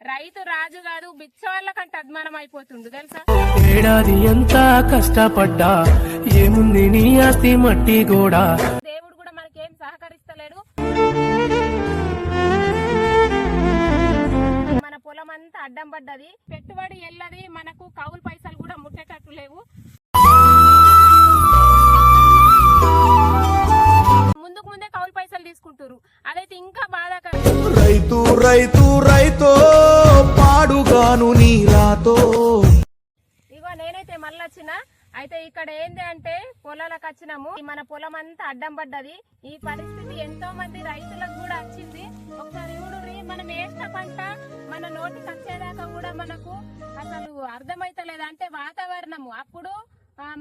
రైతు రాజు కాదు బిచ్చవాళ్ళ కంటే అద్మానం అయిపోతుండు తెలుసా? ఏడాది ఎంత కష్టపడ్డా ఏముంది నీ ఆస్తి మట్టి కూడా దేవుడు కూడా మనకేం సహకరిస్తలేడు. మన పొలం అంతా అడ్డం పడ్డది. పెట్టుబడి ఎల్లది మనకు కౌలు పైసలు కూడా ముట్టేటట్టు లేవు. ముందుకు ముందే కౌలు పైసలు తీసుకుంటారు అదైతే ఇంకా బాధాకరం. రైతు రైతు రైతో. పాడుగాను నీలాతో. ఇగో నేనైతే మళ్ళీ వచ్చిన. అయితే ఇక్కడ ఏంది అంటే పొలాలకు వచ్చినాము. మన పొలం అంతా అడ్డం పడ్డది. ఈ పరిస్థితి ఎంతో మంది రైతులకు కూడా వచ్చింది. ఒకసారి చూడుర్రి మనం వేసిన పంట మన నోటికి వచ్చేదాకా కూడా మనకు అసలు అర్థమైతలేదు. అంటే వాతావరణము అప్పుడు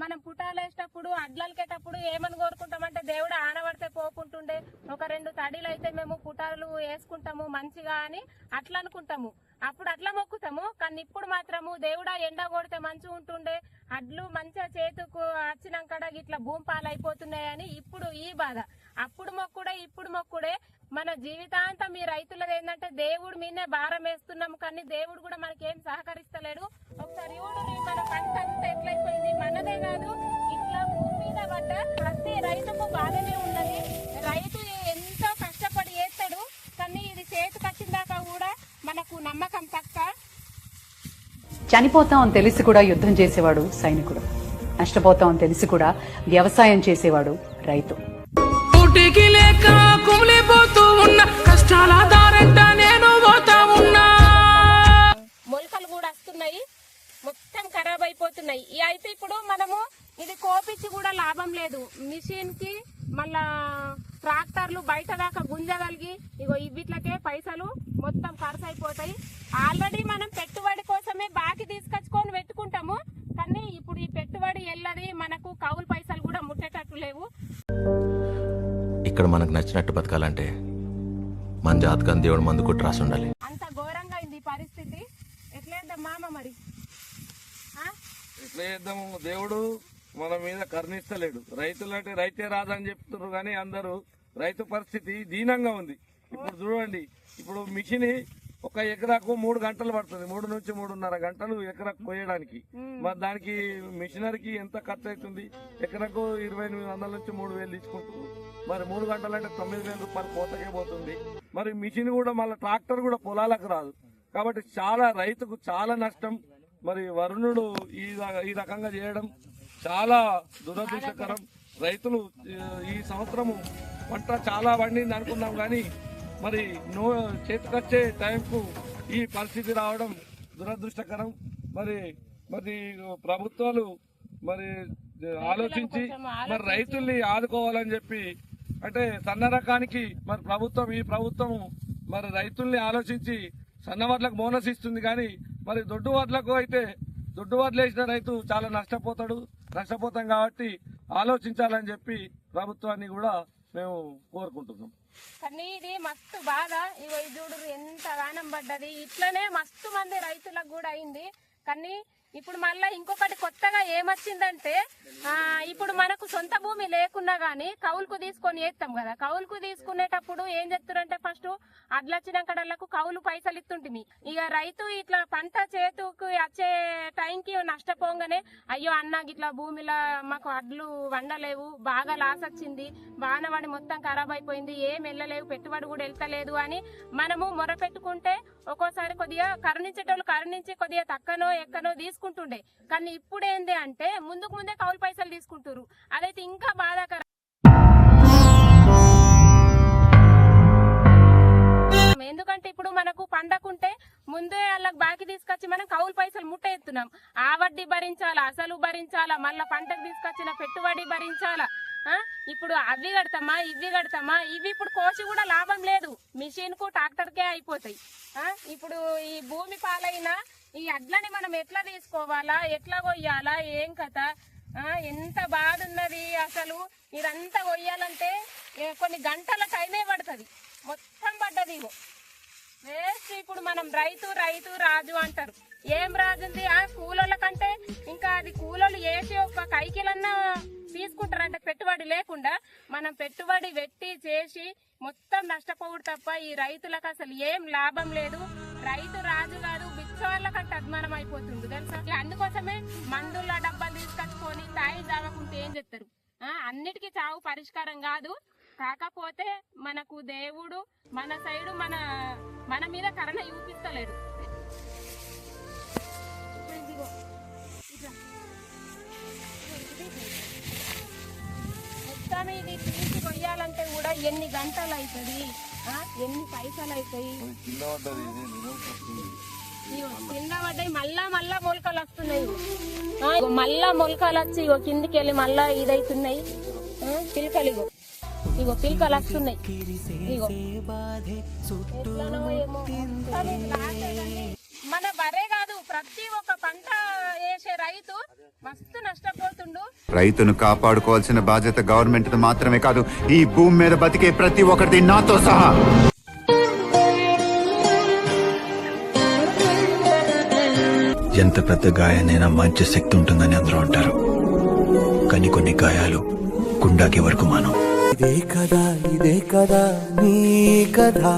మనం పుటాలు వేసేటప్పుడు అడ్లలకేటప్పుడు ఏమని కోరుకుంటామంటే దేవుడు ఆనబడితే పోకుంటుండే. ఒక రెండు తడిలు అయితే మేము పుటాలు వేసుకుంటాము మంచిగా అని అట్లా అనుకుంటాము. అప్పుడు అట్లా మొక్కుతాము. కానీ ఇప్పుడు మాత్రము దేవుడా ఎండ కొడితే మంచిగా ఉంటుండే. అడ్లు మంచిగా చేతుకు వచ్చినాకడ ఇట్లా భూమి పాలైపోతున్నాయని ఇప్పుడు ఈ బాధ. అప్పుడు మొక్కుడే ఇప్పుడు మొక్కుడే. మన జీవితాంతం ఈ రైతులది ఏంటంటే దేవుడు మీనే భారం వేస్తున్నాం కానీ దేవుడు కూడా మనకేం సహకరిస్తలేడు. ఒకసారి మన పంట అంతా ఎట్లయిపోయింది. మనదే కాదు ఇట్లా భూమి మీద పడ్డ ప్రతి రైతుకు బాధనే ఉన్నది రైతు ఎంతో కష్టపడి వేస్తాడు కానీ ఇది చేతికి వచ్చిన దాకా కూడా మనకు నమ్మకం తక్క చనిపోతాం అని తెలిసి కూడా యుద్ధం చేసేవాడు సైనికుడు. నష్టపోతాం అని తెలిసి కూడా వ్యవసాయం చేసేవాడు రైతు. పోటీకి లేక కుమిలిపోతూ ఉన్న కష్టాల దారంటనే ఇక్కడ మనకు నచ్చినట్టు బతకాలంటే మన జాతకం దేవుడు మందు కొట్టి రాసి ఉండాలి. అంత ఘోరంగా అయింది ఈ పరిస్థితి. ఎట్లేద్దాం మామ మరి? ఆ? ఎట్లా చేద్దాము దేవుడు మన మీద కరుణిస్తలేడు. రైతులు అంటే రైతే రాదని చెప్తున్నారు కానీ అందరూ రైతు పరిస్థితి దీనంగా ఉంది. ఇప్పుడు చూడండి ఇప్పుడు మిషన్ ఒక ఎకరాకు మూడు గంటలు పడుతుంది. మూడు నుంచి మూడున్నర గంటలు ఎకరాకు కోయడానికి. మరి దానికి మిషనరీకి ఎంత ఖర్చు అవుతుంది ఎకరాకు ఇరవై ఎనిమిది వందల నుంచి మూడు వేలు తీసుకుంటున్నారు మరి మూడు గంటలు అంటే తొమ్మిది వేల రూపాయలు కోతకే పోతుంది. మరి మిషన్ కూడా మళ్ళీ ట్రాక్టర్ కూడా పొలాలకు రాదు. కాబట్టి చాలా రైతుకు చాలా నష్టం. మరి వరుణుడు ఈ ఈ రకంగా చేయడం చాలా దురదృష్టకరం. రైతులు ఈ- ఈ సంవత్సరము పంట చాలా పండింది అనుకున్నాం కానీ మరి నో చేతికొచ్చే టైంకు ఈ పరిస్థితి రావడం దురదృష్టకరం. మరి మరి ప్రభుత్వాలు మరి ఆలోచించి మరి రైతుల్ని ఆదుకోవాలని చెప్పి అంటే సన్న రకానికి మరి ప్రభుత్వం ఈ ప్రభుత్వం మరి రైతుల్ని ఆలోచించి సన్న వడ్లకు బోనస్ ఇస్తుంది కానీ మరి దొడ్డు వడ్లకు అయితే దొడ్డు వడ్లు వేసిన రైతు చాలా నష్టపోతాడు. నష్టపోతాం కాబట్టి ఆలోచించాలని చెప్పి ప్రభుత్వాన్ని కూడా మేము కోరుకుంటున్నాం. కానీ ఇది మస్తు బాధ. ఇగో ఈ చూడు ఎంత దానం పడ్డది. ఇట్లనే మస్తు మంది రైతులకు కూడా అయింది. కానీ ఇప్పుడు మళ్ళా ఇంకొకటి కొత్తగా ఏమొచ్చిందంటే ఆ ఇప్పుడు మనకు సొంత భూమి లేకున్నా గానీ కౌలుకు తీసుకొని వేస్తాం కదా. కౌలుకు తీసుకునేటప్పుడు ఏం చెప్తారంటే ఫస్ట్ అడ్లొచ్చినాకడలకు కౌలు పైసలు ఇస్తుంటిమి ఇక రైతు ఇట్లా పంట చేతుకు వచ్చే టైంకి నష్టపోగానే అయ్యో అన్న ఇట్లా భూమిలో మాకు అడ్లు వండలేవు బాగా లాస్ వచ్చింది బాణవాడి మొత్తం ఖరాబ్ అయిపోయింది ఏం వెళ్ళలేవు పెట్టుబడి కూడా వెళ్తలేదు అని మనము మొరపెట్టుకుంటే ఒక్కోసారి కొద్దిగా కరుణించేటోళ్ళు కరుణించి కొద్దిగా తక్కనో ఎక్కనో తీసుకుంటుండే. కానీ ఇప్పుడు ఏంది అంటే ముందుకు ముందే కౌలు పైసలు తీసుకుంటారు అదైతే ఇంకా బాధాకరం. ఎందుకంటే ఇప్పుడు మనకు పండకుంటే ముందే వాళ్ళకి బాకి తీసుకొచ్చి మనం కౌలు పైసలు ముట్ట ఎత్తున్నాం ఆ వడ్డీ భరించాలా? అసలు భరించాలా? మళ్ళీ పంటకు తీసుకొచ్చిన పెట్టుబడి భరించాలా? ఇప్పుడు అవి కడతామా? ఇవి కడతామా? ఇవి ఇప్పుడు కోసి కూడా లాభం లేదు. మిషన్కు ట్రాక్టర్ కే అయిపోతాయి ఇప్పుడు ఈ భూమి పాలైన ఈ అడ్లని మనం ఎట్లా తీసుకోవాలా? ఎట్లా కొయ్యాలా? ఏం కథ? ఎంత బాధ ఉన్నది అసలు? ఇదంతా కొయ్యాలంటే కొన్ని గంటల టైమే పడుతుంది. మొత్తం పడ్డది ఇగో. వేస్ట్ ఇప్పుడు మనం రైతు రైతు రాజు అంటారు. ఏం రాజుంది ఆ కూలోళ్ళ కంటే ఇంకా అది కూలోళ్ళు వేసి ఒక కైకిలన్నా తీసుకుంటారంటే. పెట్టుబడి లేకుండా మనం పెట్టుబడి పెట్టి చేసి మొత్తం నష్టపోవుడు తప్ప ఈ రైతులకు అసలు ఏం లాభం లేదు. రైతు రాజు కాదు బిచ్చోళ్ళ కంటే అభిమానం అయిపోతుంది తెలుసా? అందుకోసమే మందుల డబ్బాలు తీసుకొచ్చుకొని తాయి తాగకుంటే ఏం చెప్తారు అన్నిటికీ చావు పరిష్కారం కాదు. కాకపోతే మనకు దేవుడు మన సైడు మన మన మీద కరణ చూపిస్తలేడు. ఇదిగో, మొత్తం ఇది తీసి కొయ్యాలంటే కూడా ఎన్ని గంటలు అవుతుంది ఎన్ని పైసలు అవుతాయి? కింద పడ్డాయి మళ్ళా మళ్ళా మొలకలు వస్తున్నాయి. మళ్ళా మొలకలు వచ్చి ఇగో కిందికి వెళ్ళి మళ్ళా ఇదైతున్నాయి. పిలకలు ఇగో. ఇగో పిలకలు వస్తున్నాయి. ఇగో. మన బరే కాదు ప్రతి ఒక్క పంట వేసే రైతు మస్తు నష్టపోతుండు. రైతును కాపాడుకోవాల్సిన బాధ్యత గవర్నమెంట్ మాత్రమే కాదు ఈ భూమి మీద బతికే ప్రతి ఒక్కరిది నాతో సహా. ఎంత పెద్ద గాయానైనా మంచి శక్తి ఉంటుందని అందరూ అంటారు. కానీ కొన్ని గాయాలు గుండాకి వరకు మానం ఇదే కదా ఇదే కదా నీ కదా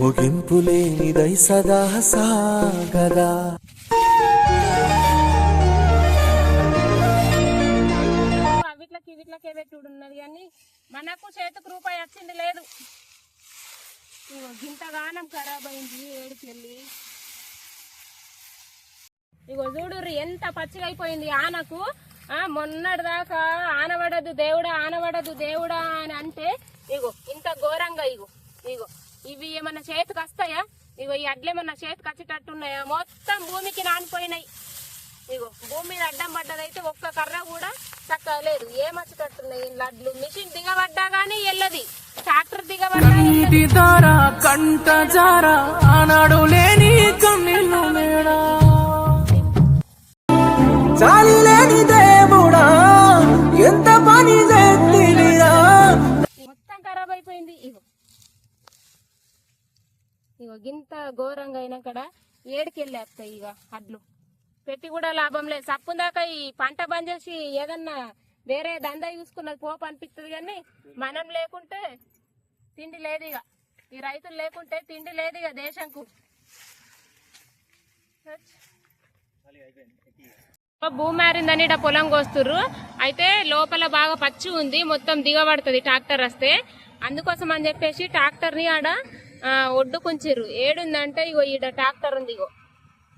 ముగింపు లేనిదై సదా సాగదా. చేతులకే పెట్టుడు ఉన్నది కానీ మనకు చేతికి రూపాయి వచ్చింది లేదు. ఇగో గింతగానం ఖరాబ్ అయింది ఏడుకెళ్ళి. ఇగో చూడుర్రి ఎంత పచ్చిగా అయిపోయింది ఆనకు. ఆ మొన్నటి దాకా ఆనబడదు దేవుడా ఆనబడదు దేవుడా అని అంటే ఇగో ఇంత ఘోరంగా ఇగో ఇగో ఇవి ఏమన్నా చేతికి వస్తాయా? ఇగో ఈ అడ్లేమన్నా చేతికి వచ్చేటట్టున్నాయా? మొత్తం భూమికి నానిపోయినాయి. ఇగో భూమి మీద అడ్డం పడ్డదైతే ఒక్క కర్ర కూడా చక్కగా లేదు. ఏమచ్చేటట్టున్నాయి ఈ లడ్లు మిషన్ దిగబడ్డా గానీ వెళ్ళది ట్రాక్టర్ దిగబడ్డా కంట జార ఆనాడు లేని కన్నీళ్ళు మేడా. చాలి లేని దేవుడా ఎంత పని మొత్తం ఖరాబ్ అయిపోయింది. ఇగో. ఇగో గింత ఘోరంగా అయినా కడ ఏడుకెళ్ళేస్తాయి ఇక అడ్లు. పెట్టి కూడా లాభం లేదు. సప్పు దాకా ఈ పంట బంద్ చేసి ఏదన్నా వేరే దందా చూసుకున్నది పోపు అనిపిస్తుంది కానీ మనం లేకుంటే తిండి లేదు ఇక ఈ రైతులు లేకుంటే తిండి లేదు ఇక దేశంకు. భూమి మారిందని ఇట పొలం కోస్తుర్రు. అయితే లోపల బాగా పచ్చి ఉంది. మొత్తం దిగబడుతుంది ట్రాక్టర్ వస్తే. అందుకోసం అని చెప్పేసి ట్రాక్టర్ని ఆడ ఆ, ఒడ్డుకుంచిర్రు. ఏడుందంటే ఇగో ఈడ ట్రాక్టర్ ఉంది ఇగో.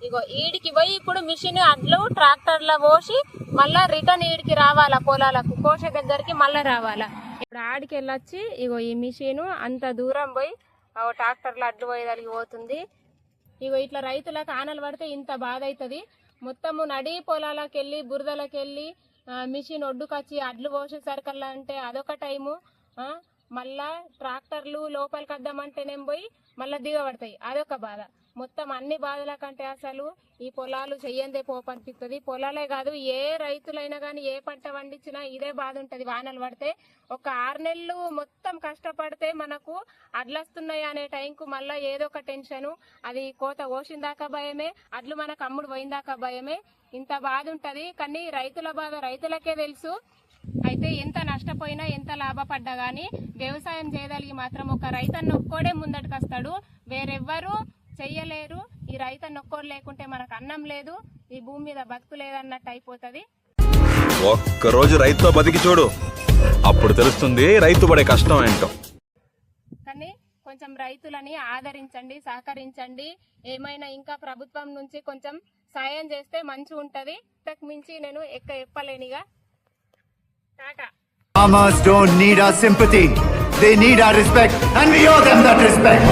ఇగో ఈడికి పోయి ఇప్పుడు మిషన్ అడ్లు ట్రాక్టర్లో పోసి మళ్ళా రిటర్న్ ఈడికి రావాలా పొలాలకు? కోసే దగ్గరికి మళ్ళా రావాలా? ఇప్పుడు ఆడికి వెళ్ళొచ్చి ఇగో ఈ మిషన్ అంత దూరం పోయి ట్రాక్టర్లో అడ్లు పోయేదానికి పోతుంది. ఇగో ఇట్లా రైతులకు ఆనలు పడితే ఇంత బాధ అవుతుంది మొత్తము నడి పొలాలకు వెళ్ళి బురదలకు వెళ్ళి మిషన్ ఒడ్డుకొచ్చి అడ్లు పోసేసరికల్లా అంటే అదొక టైము. మళ్ళా ట్రాక్టర్లు లోపలికి వద్దామంటేనేం పోయి మళ్ళీ దిగబడతాయి. అదొక బాధ. మొత్తం అన్ని బాధల కంటే అసలు ఈ పొలాలు చెయ్యందే పోపనిపిస్తుంది పొలాలే కాదు ఏ రైతులైనా కానీ ఏ పంట పండించినా ఇదే బాధ ఉంటుంది. వానలు పడితే ఒక ఆరు నెలలు మొత్తం కష్టపడితే మనకు అడ్లొస్తున్నాయి అనే టైంకు మళ్ళా ఏదో ఒక టెన్షన్ అది కోత కోసిందాకా భయమే అడ్లు మనకు అమ్ముడు పోయిందాకా భయమే. ఇంత బాధ ఉంటుంది. కానీ రైతుల బాధ రైతులకే తెలుసు. అయితే ఎంత నష్టపోయినా ఎంత లాభపడ్డా గానీ వ్యవసాయం చేయగలిగి మాత్రం ఒక రైతన్న ఒక్కోడే ముందటికొస్తాడు. వేరెవ్వరూ వేరెవ్వరు చెయ్యలేరు. ఈ రైతన్న ఒక్కోడు లేకుంటే మనకు అన్నం లేదు. ఈ భూమి మీద బతుకు లేదన్నట్టు అయిపోతది. ఒక్కరోజు రైతుతో బతికి చూడు. అప్పుడు తెలుస్తుంది రైతు పడే కష్టం ఏంటో. కానీ కొంచెం రైతులని ఆదరించండి సహకరించండి. ఏమైనా ఇంకా ప్రభుత్వం నుంచి కొంచెం సాయం చేస్తే మంచి ఉంటది. ఇంతకు మించి నేను ఎక్క చెప్పలేనిగా Tata. Farmers don't need our sympathy. They need our respect. And we owe them that respect.